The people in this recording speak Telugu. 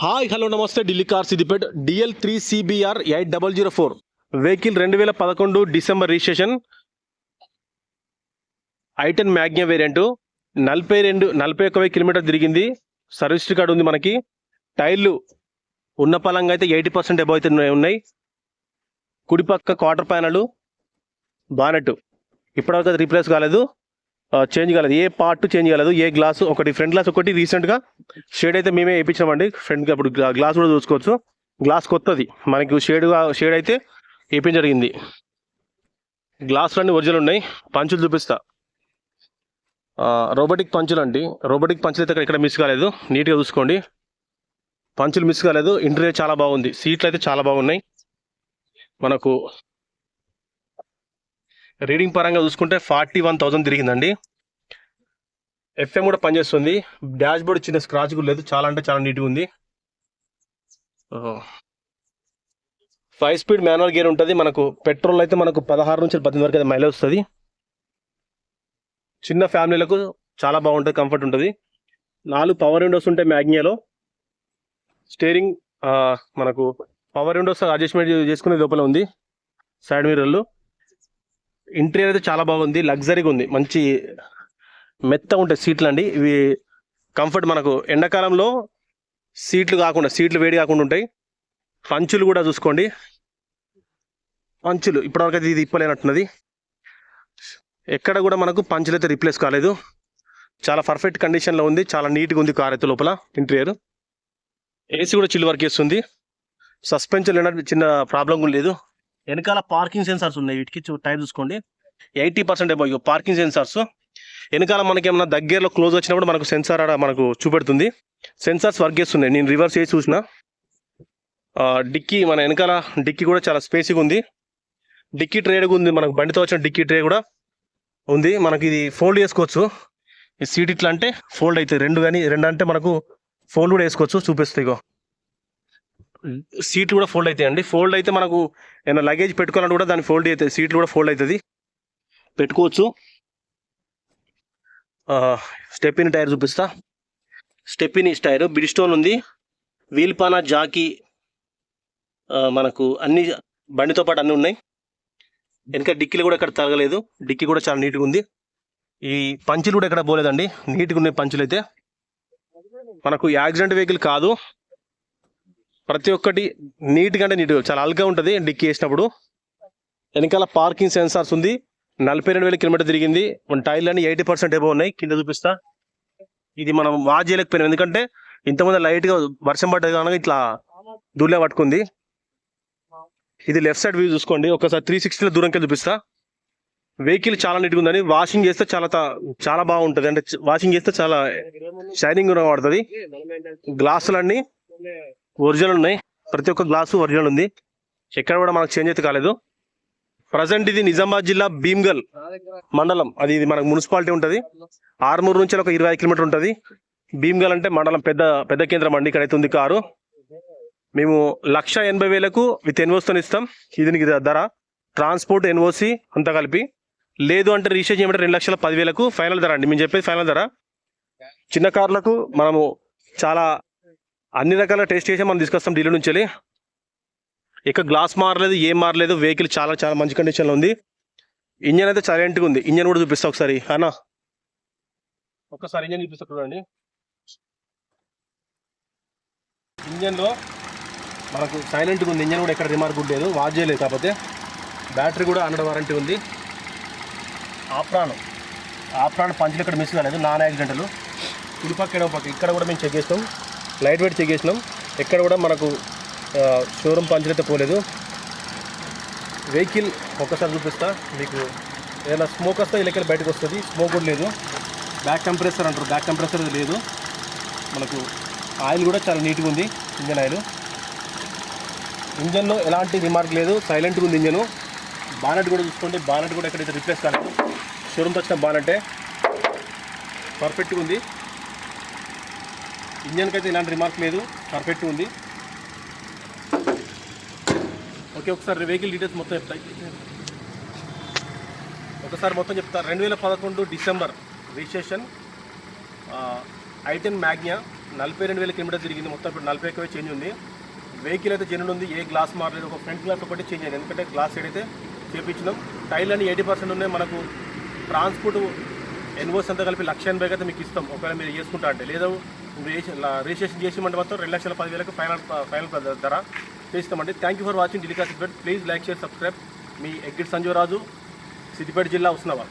హాయ్ హలో నమస్తే Delhi car Siddipet D L three C B R eight double zero four. Vehicle రెండు వేల పదకొండు December registration. I ten Magna variant. నలభై రెండు నలభై ఒక్క వెయ్యి కిలోమీటర్ తిరిగింది. సర్వీస్ రికార్డు ఉంది మనకి. టైర్లు ఉన్న పలంగా అయితే ఎయిటీ పర్సెంట్ అబౌవ్ అయితే ఉన్నాయి- కుడిపక్క క్వార్టర్ ప్యానలు బానెట్ ఇప్పటివరకు అది రీప్లేస్ కాలేదు. చేంజ్ కాలేదు. ఏ పార్ట్ చేంజ్ కాలేదు ఏ గ్లాస్ ఒకటి ఫ్రంట్ గ్లాస్ ఒకటి రీసెంట్గా షేడ్ అయితే మేమే వేయించామండి ఫ్రంట్ అప్పుడు గ్లా- గ్లాస్ కూడా చూసుకోవచ్చు. గ్లాస్ కొత్తది. మనకి షేడ్ షేడ్ అయితే వేయించడం జరిగింది. అన్ని ఒరిజినల్ ఉన్నాయి. పంచులు చూపిస్తా. రోబోటిక్ పంచులు అండి. రోబోటిక్ పంచులు అయితే ఇక్కడ- ఇక్కడ మిస్ కాలేదు నీట్గా చూసుకోండి. పంచులు మిస్ కాలేదు. ఇంటీరియర్ చాలా బాగుంది. సీట్లు అయితే చాలా బాగున్నాయి. మనకు రీడింగ్ పరంగా చూసుకుంటే ఫార్టీ వన్ థౌసండ్ తిరిగిందండి. ఎఫ్ఎం కూడా పనిచేస్తుంది. డాష్ బోర్డ్ చిన్న స్క్రాచ్ కూడా లేదు. చాలా అంటే చాలా నీట్గా ఉంది. ఫైవ్ స్పీడ్ మాన్యువల్ గేర్ ఉంటుంది. మనకు పెట్రోల్ అయితే మనకు పదహారు నుంచి పద్దెనిమిది వరకు అయితే మైలేజ్ వస్తుంది. చిన్న ఫ్యామిలీలకు చాలా బాగుంటుంది. కంఫర్ట్ ఉంటుంది. నాలుగు పవర్ విండోస్ ఉంటాయి మ్యాగ్నియాలో. స్టీరింగ్ మనకు పవర్ విండోస్ అడ్జస్ట్మెంట్ చేసుకునే లోపల ఉంది. సైడ్ మిర్రర్లు. ఇంటీరియర్ అయితే చాలా బాగుంది లగ్జరీగా ఉంది. మంచి మెత్తగా ఉంటాయి సీట్లు అండి ఇవి కంఫర్ట్ మనకు ఎండాకాలంలో సీట్లు కాకుండా సీట్లు వేడి కాకుండా ఉంటాయి. పంచులు కూడా చూసుకోండి. పంచులు ఇప్పటివరకు అయితే ఇది ఇప్పలేనట్టున్నది. ఎక్కడ కూడా మనకు పంచులు అయితే రీప్లేస్ కాలేదు. చాలా పర్ఫెక్ట్ కండిషన్లో ఉంది చాలా నీట్గా ఉంది కార్ అయితే లోపల ఇంటీరియర్ ఏసీ కూడా చిల్లు వర్క్ చేస్తుంది. సస్పెన్షన్ చిన్న ప్రాబ్లం కూడా లేదు. వెనకాల పార్కింగ్ సెన్సార్స్ ఉన్నాయి. వీటికి చూ- టైర్ చూసుకోండి. Eighty percent above parking sensors. వెనకాల మనకి ఏమన్నా దగ్గరలో క్లోజ్ వచ్చినప్పుడు మనకు సెన్సార్ ఆడ మనకు చూపెడుతుంది. సెన్సార్స్ వర్క్ చేస్తున్నాయి. నేను రివర్స్ చేసి చూసిన. డిక్కీ మన వెనకాల డిక్కీ కూడా చాలా స్పేస్గా ఉంది. డిక్కీ ట్రే కూడా ఉంది. మనకు బండితో వచ్చిన డిక్కీ ట్రే కూడా ఉంది. మనకి ఇది ఫోల్డ్ చేసుకోవచ్చు. ఈ సీట్ ఇట్లా అంటే ఫోల్డ్ అవుతుంది రెండు కానీ రెండు అంటే మనకు ఫోల్డ్ కూడా వేసుకోవచ్చు చూపిస్తాయి ఇగో. సీట్లు కూడా ఫోల్డ్ అవుతాయి అండి ఫోల్డ్ అయితే మనకు ఏమైనా లగేజ్ పెట్టుకోవాలంటే కూడా దాన్ని ఫోల్డ్ అవుతుంది సీట్లు కూడా ఫోల్డ్ అవుతుంది పెట్టుకోవచ్చు. స్టెప్పిని టైర్ చూపిస్తా. స్టెప్పిని టైర్ బిడిస్టోన్ ఉంది. వీల్పాన జాకి జాకీ మనకు అన్ని బండితో పాటు అన్నీ ఉన్నాయి. వెనక డిక్కీలు కూడా ఇక్కడ తరగలేదు డిక్కీ కూడా చాలా నీట్గా ఉంది. ఈ పంచులు కూడా ఎక్కడ పోలేదండి. నీట్గా ఉన్నాయి పంచులు అయితే. మనకు యాక్సిడెంట్ వెహికల్ కాదు. ప్రతి ఒక్కటి నీట్గా అంటే నీట్గా చాలా అల్గా ఉంటుంది డిక్కీ వేసినప్పుడు. వెనకాల పార్కింగ్ సెన్సార్స్ ఉంది. నలభై రెండు వేల కిలోమీటర్ తిరిగింది. మన టైర్లు అన్ని ఎయిటీ పర్సెంట్ ఏమో ఉన్నాయి. కింద చూపిస్తా. ఇది మనం వాచ్ చేయలేకపోయినాం ఎందుకంటే ఇంతకుముందు లైట్గా వర్షం పడ్డది కనుక ఇట్లా దూలే పట్టుకుంది. ఇది లెఫ్ట్ సైడ్ వ్యూ చూసుకోండి. ఒకసారి త్రీ సిక్స్టీలో దూరంకి చూపిస్తా. వెహికల్ చాలా నీట్గా ఉందని. వాషింగ్ చేస్తే చాలా చాలా బాగుంటుంది. అంటే వాషింగ్ చేస్తే చాలా షైనింగ్ పడుతుంది గ్లాసులన్నీ ఒరిజినల్ ఉన్నాయి. ప్రతి ఒక్క గ్లాసు ఒరిజినల్ ఉంది. ఎక్కడ కూడా మనకు చేంజ్ అయితే కాలేదు. ప్రజెంట్ ఇది నిజామాబాద్ జిల్లా భీమ్గల్ మండలం. అది ఇది మనకు మున్సిపాలిటీ ఉంటుంది. ఆర్మూరు నుంచి ఒక ఇరవై ఐదు కిలోమీటర్ ఉంటుంది. భీమ్గల్ అంటే మండలం పెద్ద పెద్ద కేంద్రం అండి. ఇక్కడైతే ఉంది కారు. మేము లక్ష ఎనభై వేలకు విత్ ఎన్వోస్తో ఇస్తాం. ఇది ధర. ట్రాన్స్పోర్ట్ ఎన్ఓసి అంతా కలిపి. లేదు అంటే రీఛార్జ్ చేయమంటే రెండు లక్షల పదివేలకు ఫైనల్ ధర అండి. మేము చెప్పేది ఫైనల్ ధర. చిన్న కార్లకు మనము చాలా అన్ని రకాల టెస్ట్ చేసి మనం తీసుకొస్తాం ఢిల్లీ నుంచి వెళ్ళి. ఇక గ్లాస్ మారలేదు ఏం మారలేదు వెహికల్ చాలా చాలా మంచి కండిషన్లో ఉంది. ఇంజన్ అయితే సైలెంట్గా ఉంది. ఇంజన్ కూడా చూపిస్తా ఒకసారి అన్నా? ఒక్కసారి ఇంజన్ చూపిస్తా చూడండి. ఇంజన్లో మనకు సైలెంట్గా ఉంది. ఇంజన్ కూడా ఎక్కడ రిమార్క్ లేదు. వాచ్ చేయలేదు కాకపోతే. బ్యాటరీ కూడా హండ్రెడ్ వారంటీ ఉంది. ఆప్రాన్ ఆప్రాన్ పంచులు ఇక్కడ మిస్ కాలేదు. Non accidental. కుడిపక్క ఎడవ పక్క ఇక్కడ కూడా మేము చెక్ చేస్తాం. లైట్ వెయిట్ చెక్ చేసినాం. ఎక్కడ కూడా మనకు షోరూమ్ పంచర్ అయితే పోలేదు. వెహికల్ ఒక్కసారి చూపిస్తా. మీకు ఏదైనా స్మోక్ వస్తే ఇళ్ళకి బయటకు వస్తుంది. స్మోక్ కూడా లేదు. బ్యాక్ కంప్రెసర్ అంటారు. బ్యాక్ కంప్రెసర్ లేదు. మనకు ఆయిల్ కూడా చాలా నీట్గా ఉంది ఇంజన్ ఆయిల్. ఇంజన్లో ఎలాంటి రిమార్క్ లేదు. సైలెంట్గా ఉంది ఇంజను. బానెట్ కూడా చూసుకోండి. బానెట్ కూడా ఎక్కడైతే రిప్లేస్ కాలేదు షోరూమ్తో వచ్చిన బానెటే. పర్ఫెక్ట్గా ఉంది. ఇంజన్కి అయితే ఇలాంటి రిమార్క్ లేదు. పర్ఫెక్ట్ ఉంది. ఓకే ఒకసారి వెహికల్ డీటెయిల్స్ మొత్తం చెప్తాయి ఒకసారి మొత్తం చెప్తా. రెండు వేల పదకొండు డిసెంబర్ రిజిస్ట్రేషన్ ఐటెన్ మ్యాగ్నియా నలభై రెండు వేల కిలోమీటర్ తిరిగింది. మొత్తం ఇప్పుడు నలభై ఎక్కువ చేంజ్ ఉంది. వెహికల్ అయితే జెన్యున్ ఉంది. ఏ గ్లాస్ మారలేదు. ఒక ఫ్రంట్ గ్లాస్ ఒకటి చేంజ్ అయింది. ఎందుకంటే గ్లాస్ సైడ్ అయితే చేపించినాం. టైర్లు అన్ని ఎయిటీ పర్సెంట్ ఉన్నాయి. మనకు ట్రాన్స్పోర్ట్ ఎన్వోస్ అంతా కలిపి లక్ష ఎనభై అయితే మీకు ఇస్తాం. ఒకవేళ మీరు చేసుకుంటా అంటే. లేదా రిజిస్ట్రేషన్ చేసి మంటే మొత్తం రెండు లక్షల పదివేలకు ఫైనల్ ఫైనల్ ధర చేస్తామండి. Thank you for watching డిలికా Siddipet please like share subscribe మీ ఎగ్గిట్ సంజీవరాజు సిద్దిపేట జిల్లా ఉస్నాబాద్.